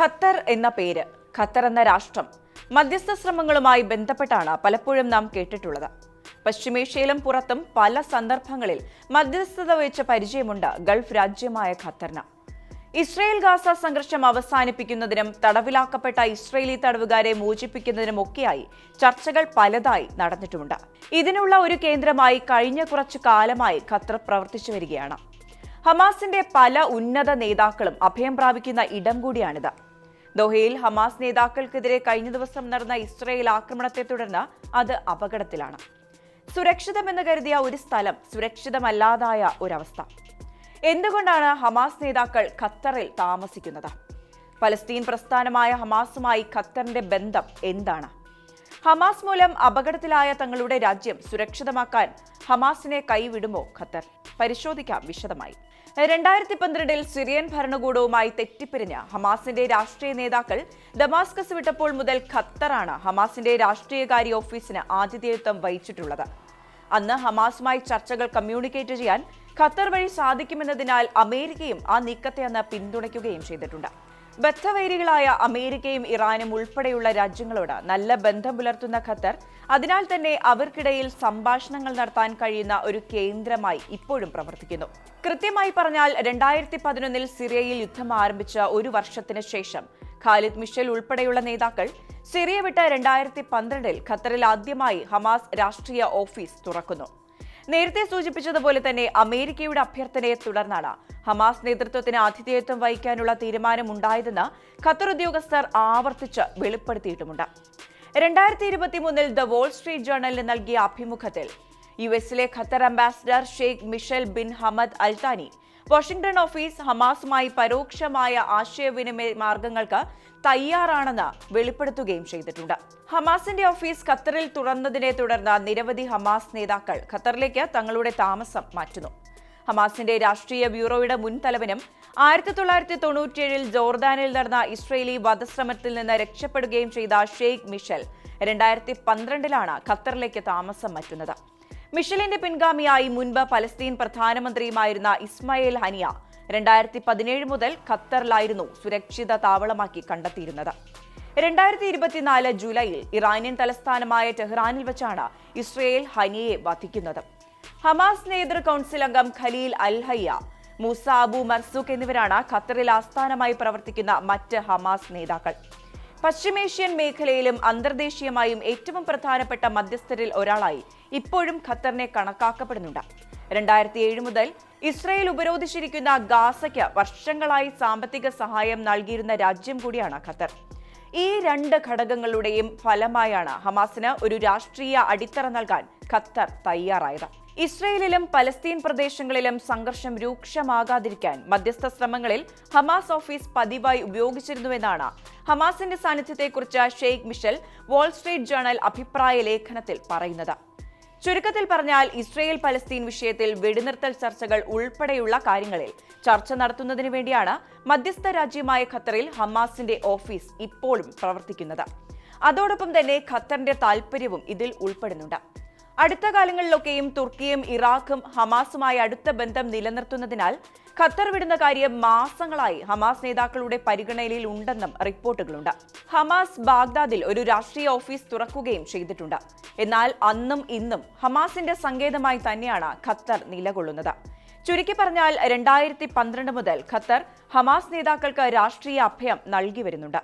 Qatar എന്ന പേര് Qatar എന്ന രാഷ്ട്രം മധ്യസ്ഥ ശ്രമങ്ങളുമായി ബന്ധപ്പെട്ടാണ് പലപ്പോഴും നാം കേട്ടിട്ടുള്ളത്. പശ്ചിമേഷ്യയിലും പുറത്തും പല സന്ദർഭങ്ങളിൽ മധ്യസ്ഥത വെച്ച പരിചയമുണ്ട് ഗൾഫ് രാജ്യമായ ഖത്തറിന്. ഇസ്രയേൽ ഗാസ സംഘർഷം അവസാനിപ്പിക്കുന്നതിനും തടവിലാക്കപ്പെട്ട ഇസ്രയേലി തടവുകാരെ മോചിപ്പിക്കുന്നതിനുമൊക്കെയായി ചർച്ചകൾ പലതായി നടന്നിട്ടുമുണ്ട്. ഇതിനുള്ള ഒരു കേന്ദ്രമായി കഴിഞ്ഞ കുറച്ചു കാലമായി ഖത്തർ പ്രവർത്തിച്ചു വരികയാണ്. ഹമാസിന്റെ പല ഉന്നത നേതാക്കളും അഭയം പ്രാപിക്കുന്ന ഇടം കൂടിയാണിത്. ദോഹയിൽ ഹമാസ് നേതാക്കൾക്കെതിരെ കഴിഞ്ഞ ദിവസം നടന്ന ഇസ്രയേൽ ആക്രമണത്തെ തുടർന്ന് അത് അപകടത്തിലാണ്. സുരക്ഷിതമെന്ന് കരുതിയ ഒരു സ്ഥലം സുരക്ഷിതമല്ലാതായ ഒരവസ്ഥ. എന്തുകൊണ്ടാണ് ഹമാസ് നേതാക്കൾ ഖത്തറിൽ താമസിക്കുന്നത്? പലസ്തീൻ പ്രസ്ഥാനമായ ഹമാസുമായി ഖത്തറിന്റെ ബന്ധം എന്താണ്? ഹമാസ് മൂലം അപകടത്തിലായ തങ്ങളുടെ രാജ്യം സുരക്ഷിതമാക്കാൻ ഹമാസിനെ കൈവിടുമോ ഖത്തർ? പരിശോധിക്കാം വിശദമായി. രണ്ടായിരത്തി പന്ത്രണ്ടിൽ സിറിയൻ ഭരണകൂടവുമായി തെറ്റിപ്പിരിഞ്ഞ ഹമാസിന്റെ രാഷ്ട്രീയ നേതാക്കൾ ദമാസ്കസ് വിട്ടപ്പോൾ മുതൽ ഖത്തറാണ് ഹമാസിന്റെ രാഷ്ട്രീയകാര്യ ഓഫീസിന് ആതിഥേയത്വം വഹിച്ചിട്ടുള്ളത്. അന്ന് ഹമാസുമായി ചർച്ചകൾ കമ്മ്യൂണിക്കേറ്റ് ചെയ്യാൻ ഖത്തർ വഴി സാധിക്കുമെന്നതിനാൽ അമേരിക്കയും ആ നീക്കത്തെ അന്ന് പിന്തുണയ്ക്കുകയും ചെയ്തിട്ടുണ്ട്. ബദ്ധവൈരികളായ അമേരിക്കയും ഇറാനും ഉൾപ്പെടെയുള്ള രാജ്യങ്ങളോട് നല്ല ബന്ധം പുലർത്തുന്ന ഖത്തർ അതിനാൽ തന്നെ അവർക്കിടയിൽ സംഭാഷണങ്ങൾ നടത്താൻ കഴിയുന്ന ഒരു കേന്ദ്രമായി ഇപ്പോഴും പ്രവർത്തിക്കുന്നു. കൃത്യമായി പറഞ്ഞാൽ രണ്ടായിരത്തി പതിനൊന്നിൽ സിറിയയിൽ യുദ്ധം ആരംഭിച്ച ഒരു വർഷത്തിന് ശേഷം ഖാലിദ് മിഷൽ ഉൾപ്പെടെയുള്ള നേതാക്കൾ സിറിയ വിട്ട് രണ്ടായിരത്തി പന്ത്രണ്ടിൽ ഖത്തറിൽ ആദ്യമായി ഹമാസ് രാഷ്ട്രീയ ഓഫീസ് തുറക്കുന്നു. നേരത്തെ സൂചിപ്പിച്ചതുപോലെ തന്നെ അമേരിക്കയുടെ അഭ്യർത്ഥനയെ തുടർന്നാണ് ഹമാസ് നേതൃത്വത്തിന് ആതിഥേയത്വം വഹിക്കാനുള്ള തീരുമാനമുണ്ടായതെന്ന് ഖത്തർ ഉദ്യോഗസ്ഥർ ആവർത്തിച്ച് വെളിപ്പെടുത്തിയിട്ടുമുണ്ട്. രണ്ടായിരത്തി ഇരുപത്തി മൂന്നിൽ ദ വോൾ സ്ട്രീറ്റ് ജേർണലിന് നൽകിയ അഭിമുഖത്തിൽ യു എസിലെ Qatar ambassador sheikh Mishal bin Hamad Al Thani Washington office ഹമാസുമായി പരോക്ഷമായ ആശയവിനിമയ മാർഗങ്ങൾക്ക് തയ്യാറാണെന്ന് വെളിപ്പെടുത്തുകയും ചെയ്തിട്ടുണ്ട്. ഹമാസിന്റെ ഓഫീസ് ഖത്തറിൽ തുറന്നതിനെ തുടർന്ന് നിരവധി ഹമാസ് നേതാക്കൾ ഖത്തറിലേക്ക് തങ്ങളുടെ താമസം മാറ്റുന്നു. ഹമാസിന്റെ രാഷ്ട്രീയ ബ്യൂറോയുടെ മുൻ തലവനും ആയിരത്തി തൊള്ളായിരത്തി തൊണ്ണൂറ്റിയേഴിൽ ജോർദാനിൽ നടന്ന ഇസ്രയേലി വധശ്രമത്തിൽ നിന്ന് രക്ഷപ്പെടുകയും ചെയ്ത ഷെയ്ഖ് മിഷൽ രണ്ടായിരത്തി പന്ത്രണ്ടിലാണ് ഖത്തറിലേക്ക് താമസം മാറ്റുന്നത്. മിഷലിന്റെ പിൻഗാമിയായി മുൻപ് പലസ്തീൻ പ്രധാനമന്ത്രിയുമായിരുന്ന ഇസ്മയേൽ ഹനിയ രണ്ടായിരത്തി പതിനേഴ് മുതൽ ഖത്തറിലായിരുന്നു സുരക്ഷിത താവളമാക്കി കണ്ടെത്തിയിരുന്നത്. രണ്ടായിരത്തി ഇരുപത്തിനാല് ജൂലൈയിൽ ഇറാനിയൻ തലസ്ഥാനമായ ടെഹ്റാനിൽ വെച്ചാണ് ഇസ്രയേൽ ഹനിയെ വധിക്കുന്നത്. ഹമാസ് നേതൃ കൗൺസിൽ അംഗം Khalil al Hayya Musa Abu Marzouk എന്നിവരാണ് ഖത്തറിൽ ആസ്ഥാനമായി പ്രവർത്തിക്കുന്ന മറ്റ് ഹമാസ് നേതാക്കൾ. പശ്ചിമേഷ്യൻ മേഖലയിലും അന്തർദേശീയമായും ഏറ്റവും പ്രധാനപ്പെട്ട മധ്യസ്ഥരിൽ ഒരാളായി ഇപ്പോഴും ഖത്തറിനെ കണക്കാക്കപ്പെടുന്നുണ്ട്. രണ്ടായിരത്തി ഏഴ് മുതൽ ഇസ്രയേൽ ഉപരോധിച്ചിരിക്കുന്ന ഗാസയ്ക്ക് വർഷങ്ങളായി സാമ്പത്തിക സഹായം നൽകിയിരുന്ന രാജ്യം കൂടിയാണ് ഖത്തർ. ഈ രണ്ട് ഘടകങ്ങളുടെയും ഫലമായാണ് ഹമാസിന് ഒരു രാഷ്ട്രീയ അടിത്തറ നൽകാൻ ഖത്തർ തയ്യാറായത്. ഇസ്രയേലിലും പലസ്തീൻ പ്രദേശങ്ങളിലും സംഘർഷം രൂക്ഷമാകാതിരിക്കാൻ മധ്യസ്ഥ ശ്രമങ്ങളിൽ ഹമാസ് ഓഫീസ് പതിവായി ഉപയോഗിച്ചിരുന്നുവെന്നാണ് ഹമാസിന്റെ സാന്നിധ്യത്തെക്കുറിച്ച് Sheikh Mishal Wall Street Journal അഭിപ്രായ ലേഖനത്തിൽ പറയുന്നത്. ചുരുക്കത്തിൽ പറഞ്ഞാൽ ഇസ്രയേൽ പലസ്തീൻ വിഷയത്തിൽ വെടിനിർത്തൽ ചർച്ചകൾ ഉൾപ്പെടെയുള്ള കാര്യങ്ങളിൽ ചർച്ച നടത്തുന്നതിന് വേണ്ടിയാണ് മധ്യസ്ഥ രാജ്യമായ ഖത്തറിൽ ഹമാസിന്റെ ഓഫീസ് ഇപ്പോഴും പ്രവർത്തിക്കുന്നത്. അതോടൊപ്പം തന്നെ ഖത്തറിന്റെ താൽപ്പര്യവും ഇതിൽ ഉൾപ്പെടുന്നുണ്ട്. അടുത്ത കാലങ്ങളിലൊക്കെയും തുർക്കിയും ഇറാഖും ഹമാസുമായി അടുത്ത ബന്ധം നിലനിർത്തുന്നതിനാൽ ഖത്തർ വിടുന്ന കാര്യം മാസങ്ങളായി ഹമാസ് നേതാക്കളുടെ പരിഗണനയിൽ ഉണ്ടെന്നും റിപ്പോർട്ടുകളുണ്ട്. ഹമാസ് ബാഗ്ദാദിൽ ഒരു രാഷ്ട്രീയ ഓഫീസ് തുറക്കുകയും ചെയ്തിട്ടുണ്ട്. എന്നാൽ അന്നും ഇന്നും ഹമാസിന്റെ സങ്കേതമായി തന്നെയാണ് ഖത്തർ നിലകൊള്ളുന്നത്. ചുരുക്കി പറഞ്ഞാൽ രണ്ടായിരത്തി പന്ത്രണ്ട് മുതൽ ഖത്തർ ഹമാസ് നേതാക്കൾക്ക് രാഷ്ട്രീയ അഭയം നൽകി വരുന്നുണ്ട്.